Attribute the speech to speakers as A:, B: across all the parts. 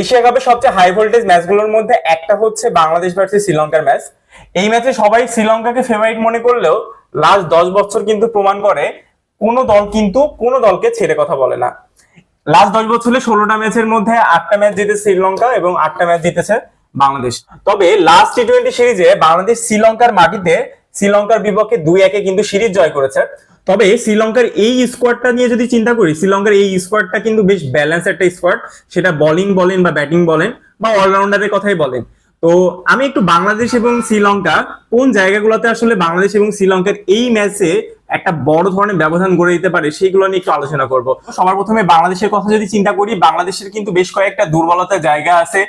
A: Asia কাপের সবচেয়ে high voltage ম্যাচগুলোর মধ্যে একটা হচ্ছে বাংলাদেশ ভার্সেস শ্রীলঙ্কার ম্যাচ এই ম্যাচে সবাই শ্রীলঙ্কাকে ফেভারিট মনে করলেও লাস্ট দশ বছর কিন্তু প্রমাণ করে কোনো দল কিন্তু কোনো দলকে ছেড়ে কথা বলে না। লাস্ট দশ বছরে ষোলোটা ম্যাচের মধ্যে আটটা ম্যাচ জিতেছে শ্রীলঙ্কা এবং আটটা ম্যাচ জিতেছে বাংলাদেশ। তবে লাস্ট টি টোয়েন্টি সিরিজে বাংলাদেশ শ্রীলঙ্কার মাটিতে শ্রীলঙ্কার বিপক্ষে দুই একে কিন্তু সিরিজ জয় করেছে। তবে শ্রীলঙ্কার এই স্কোয়াডটা নিয়ে যদি চিন্তা করি, শ্রীলঙ্কার এই স্কোয়াডটা কিন্তু বেশ ব্যালেন্স একটা স্কোয়াড সেটা বোলিং বলেন বা ব্যাটিং বলেন বা অলরাউন্ডারের কথাই বলেন। তো আমি একটু বাংলাদেশ এবং শ্রীলঙ্কা, কোন জায়গাগুলোতে আসলে বাংলাদেশ এবং শ্রীলঙ্কার এই ম্যাচে একটা বড় ধরনের ব্যবধান গড়ে দিতে পারে সেইগুলো নিয়ে একটু আলোচনা করব। সবার প্রথমে বাংলাদেশের কথা যদি চিন্তা করি, বাংলাদেশের কিন্তু বেশ কয়েকটা দুর্বলতার জায়গা আছে।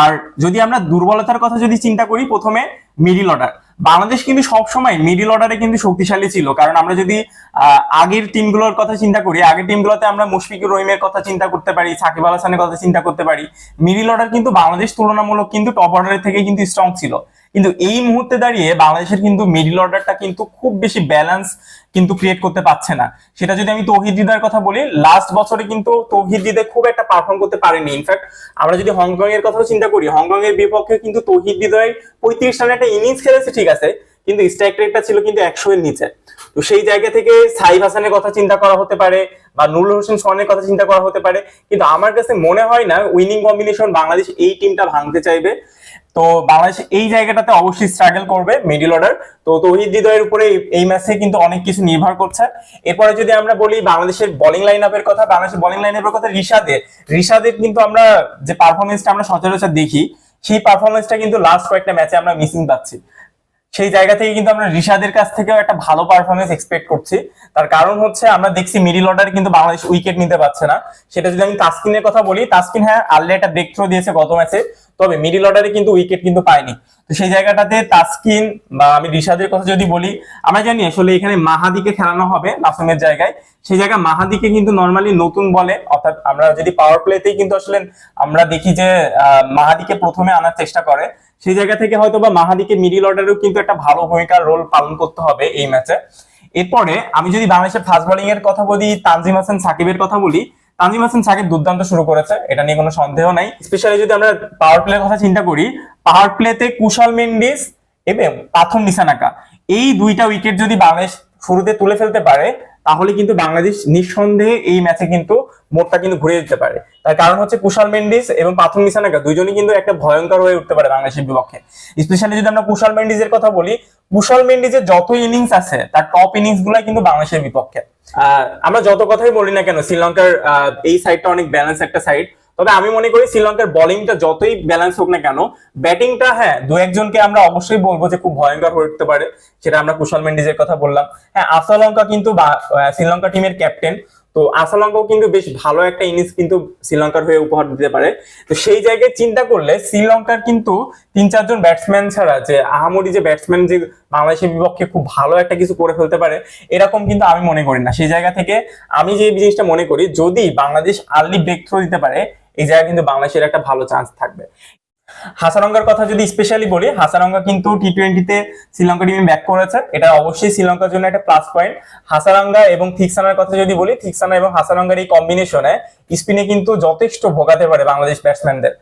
A: আর যদি আমরা দুর্বলতার কথা যদি চিন্তা করি, প্রথমে মিডিল অর্ডার বাংলাদেশ কিন্তু সবসময় মিডিল অর্ডারে কিন্তু শক্তিশালী ছিল। কারণ আমরা যদি আগের টিমগুলোর কথা চিন্তা করি, আগের টিমগুলোতে আমরা মুশফিকুর রহিমের কথা চিন্তা করতে পারি, সাকিব আল হাসানের কথা চিন্তা করতে পারি মিডিল অর্ডার কিন্তু বাংলাদেশ তুলনামূলক কিন্তু টপ অর্ডারের থেকে কিন্তু স্ট্রং ছিল। কিন্তু এই মুহূর্তে দাঁড়িয়ে বাংলাদেশের কিন্তু মিডিল অর্ডারটা কিন্তু খুব বেশি ব্যালেন্স কিন্তু ক্রিয়েট করতে পারছে না। সেটা যদি আমি তৌহিদ দিদার কথা বলি লাস্ট বছরে কিন্তু তৌহিদ হৃদয় খুব একটা পারফর্ম করতে পারেনি। ইনফ্যাক্ট আমরা যদি হংকং এর কথাও চিন্তা করি হংকং এর বিপক্ষে কিন্তু তৌহিদ হৃদয় পঁয়ত্রিশ রানের একটা ইনিংস খেলেছে, ঠিক আছে, কিন্তু স্ট্রাইক রেটটা ছিল কিন্তু একশো এর নিচে। তো সেই জায়গা থেকে সাইফ হাসানের কথা চিন্তা করা হতে পারে বা নুরুল হোসেন সোহানের কথা চিন্তা করা হতে পারে। কিন্তু আমার কাছে মনে হয় না উইনিং কম্বিনেশন বাংলাদেশ এই টিমটা ভাঙতে চাইবে। তো বাংলাদেশ এই জায়গাটাতে অবশ্যই স্ট্রাগল করবে মিডিল অর্ডার তো তৌহিদ হৃদয়ের উপরে এই- ম্যাচে কিন্তু অনেক কিছু নির্ভর করছে। এরপরে যদি আমরা বলি বাংলাদেশের বোলিং লাইন আপের কথা, বাংলাদেশের বোলিং লাইন আপের কথা রিশাদের। রিশাদের কিন্তু আমরা যে পারফরমেন্সটা আমরা সচরাচর দেখি, সেই পারফরমেন্সটা কিন্তু লাস্ট কয়েকটা ম্যাচে আমরা মিসিং পাচ্ছি। সেই জায়গা থেকে কিন্তু আমরা রিশাদের কাছ থেকেও একটা ভালো পারফরমেন্স এক্সপেক্ট করছি। তার কারণ হচ্ছে আমরা দেখছি মিডিল অর্ডারে কিন্তু বাংলাদেশ উইকেট নিতে পারছে না। সেটা যদি আমি তাসকিনের কথা বলি, তাসকিন হ্যাঁ আল্লে একটা ব্রেক থ্রো দিয়েছে গত ম্যাচে তবে মিডিল অর্ডারে কিন্তু উইকেট কিন্তু পায়নি তো সেই জায়গাটাতে তাসকিন বা আমি রিশাদের কথা যদি বলি, আমরা জানি আসলে এখানে মাহাদিকে খেলানো হবে নাসুমের জায়গায়। সেই জায়গায় মাহাদিকে কিন্তু নর্মালি নতুন বলে, অর্থাৎ আমরা যদি পাওয়ার প্লেতেই কিন্তু আসলে আমরা দেখি যে মাহাদিকে প্রথমে আনার চেষ্টা করে। সেই জায়গা থেকে হয়তো বা মাহাদিকে মিডিল অর্ডারেও কিন্তু একটা ভালো ভূমিকার রোল পালন করতে হবে এই ম্যাচে এরপরে আমি যদি বাংলাদেশের ফাস্ট বোলিং এর কথা বলি, তানজিম হাসান সাকিবের কথা বলি তানজিম হাসান সাকিব দুর্দান্ত শুরু করেছে, এটা নিয়ে কোনো সন্দেহ নাই। স্পেশালি যদি আমরা পাওয়ার প্লের কথা চিন্তা করি পাওয়ার প্লেতে কুশল মেন্ডিস এবং পাথম নিশানাকা এই দুইটা উইকেট যদি বাংলাদেশ শুরুতে তুলে ফেলতে পারে, তাহলে কিন্তু বাংলাদেশ নিঃসন্দেহে এই ম্যাচে কিন্তু মোটটা কিন্তু ঘুরে যেতে পারে। তার কারণ হচ্ছে কুশাল মেন্ডিস এবং পাথর নিশানাকা দুজনই কিন্তু একটা ভয়ঙ্কর হয়ে উঠতে পারে বাংলাদেশের বিপক্ষে। স্পেশালি যদি আমরা কুশল মেন্ডিজের কথা বলি, কুশল মেন্ডিজের যত ইনিংস আছে, তার টপ ইনিংস গুলাই কিন্তু বাংলাদেশের বিপক্ষে। আমরা যত কথাই বলি না কেন, শ্রীলঙ্কার এই সাইডটা অনেক ব্যালেন্স একটা সাইড তবে আমি মনে করি শ্রীলঙ্কার বোলিংটা যতই ব্যালেন্স হোক না কেন ব্যাটিংটা হ্যাঁ দু একজনকে আমরা অবশ্যই বলব যে খুব ভয়ঙ্কর হয়ে উঠতে পারে, সেটা আমরা কুশল মেন্ডিজের কথা বললাম। হ্যাঁ আসালঙ্কা কিন্তু শ্রীলঙ্কা টিমের ক্যাপ্টেন তো আসালঙ্কাও কিন্তু বেশ ভালো একটা ইনিংস কিন্তু শ্রীলঙ্কার হয়ে উপহার দিতে পারে। তো সেই জায়গায় চিন্তা করলে শ্রীলঙ্কার কিন্তু তিন, চারজন ব্যাটসম্যান ছাড়া যে আহামরি যে ব্যাটসম্যান যে বাংলাদেশের বিপক্ষে খুব ভালো একটা কিছু করে ফেলতে পারে, এরকম কিন্তু আমি মনে করি না। সেই জায়গা থেকে আমি যে জিনিসটা মনে করি, যদি বাংলাদেশ আর্লি ব্রেক থ্রো দিতে পারে, এই জায়গায় কিন্তু বাংলাদেশের একটা ভালো চান্স থাকবে। হাসারঙ্গার কথা যদি স্পেশালি বলি হাসারঙ্গা কিন্তু টি টোয়েন্টিতে শ্রীলঙ্কা টিমে ব্যাক করেছে। এটা অবশ্যই শ্রীলঙ্কার জন্য একটা প্লাস পয়েন্ট হাসারাঙ্গা এবং থিকসানার কথা যদি বলি, থিকসানা এবং হাসারাঙ্গার এই কম্বিনেশনে স্পিনে কিন্তু যথেষ্ট ভোগাতে পারে বাংলাদেশ ব্যাটসম্যানদের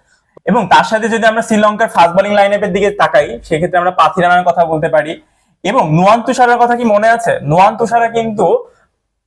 A: এবং তার সাথে যদি আমরা শ্রীলঙ্কার ফাস্ট বোলিং লাইন আপের দিকে তাকাই, সেক্ষেত্রে আমরা পাথিরানার কথা বলতে পারি। এবং নুয়ান তুষারের কথা কি মনে আছে? নুয়ান তুষারা কিন্তু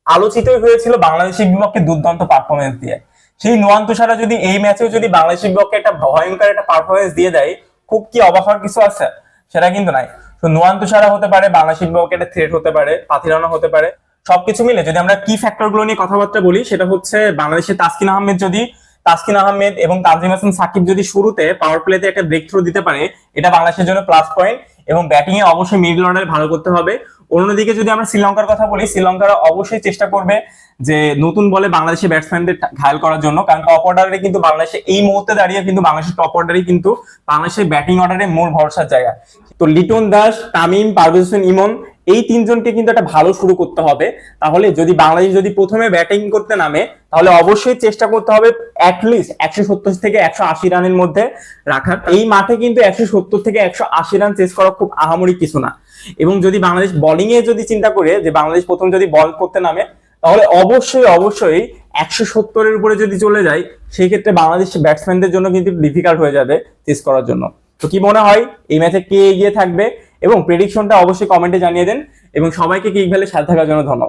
A: আলোচিতই হয়েছিল বাংলাদেশের বিপক্ষে দুর্দান্ত পারফরমেন্স দিয়ে। সেই নুয়ান তুষারা যদি এই ম্যাচেও যদি বাংলাদেশের বিপক্ষে একটা ভয়ঙ্কর একটা পারফরমেন্স দিয়ে দেয়, খুব কি অবাক হওয়ার কিছু আছে? সেটা কিন্তু নাই। তো নুয়ান তুষারা হতে পারে, বাংলাদেশের বিপক্ষে একটা থ্রেট হতে পারে পাথিরানা হতে পারে, সবকিছু মিলে যদি আমরা কি ফ্যাক্টরগুলো নিয়ে কথাবার্তা বলি, সেটা হচ্ছে বাংলাদেশের তাসকিন আহমেদ যদি, তাসকিন আহমেদ এবং তানজিম হাসান সাকিব যদি শুরুতে পাওয়ার প্লেতে একটা ব্রেক থ্রু দিতে পারে, এটা বাংলাদেশের জন্য প্লাস পয়েন্ট এবং ব্যাটিং এ অবশ্যই মিডল অর্ডারে ভালো করতে হবে। অন্যদিকে যদি আমরা শ্রীলঙ্কার কথা বলি, শ্রীলঙ্কারা অবশ্যই চেষ্টা করবে যে নতুন বলে বাংলাদেশের ব্যাটসম্যানদের ঘায়াল করার জন্য। কারণ টপ অর্ডারে কিন্তু বাংলাদেশে এই মুহূর্তে দাঁড়িয়ে কিন্তু বাংলাদেশের টপ অর্ডারই কিন্তু বাংলাদেশের ব্যাটিং অর্ডারে মূল ভরসার জায়গা। তো লিটন দাস, তামিম, পারভেজ ইমন এই তিনজনকে কিন্তু একটা ভালো শুরু করতে হবে। তাহলে যদি বাংলাদেশ যদি প্রথমে ব্যাটিং করতে নামে, তাহলে অবশ্যই চেষ্টা করতে হবে অ্যাটলিস্ট একশো সত্তর থেকে একশো আশি রানের মধ্যে রাখার। এই মাঠে কিন্তু একশো সত্তর থেকে একশো আশি রান চেস করা খুব আহামরি কিছু না। এবং যদি বাংলাদেশ বলিং এ যদি চিন্তা করে যে বাংলাদেশ প্রথম যদি বল করতে নামে, তাহলে অবশ্যই অবশ্যই একশো সত্তরের উপরে যদি চলে যায় সেই ক্ষেত্রে বাংলাদেশ ব্যাটসম্যানদের জন্য কিন্তু ডিফিকাল্ট হয়ে যাবে চেস করার জন্য। তো কি মনে হয়? এই ম্যাচে কে এগিয়ে থাকবে? এবং প্রেডিকশনটা অবশ্যই কমেন্টে জানিয়ে দেন এবং সবাইকে কিক ভ্যালির সাথে থাকার জন্য ধন্যবাদ।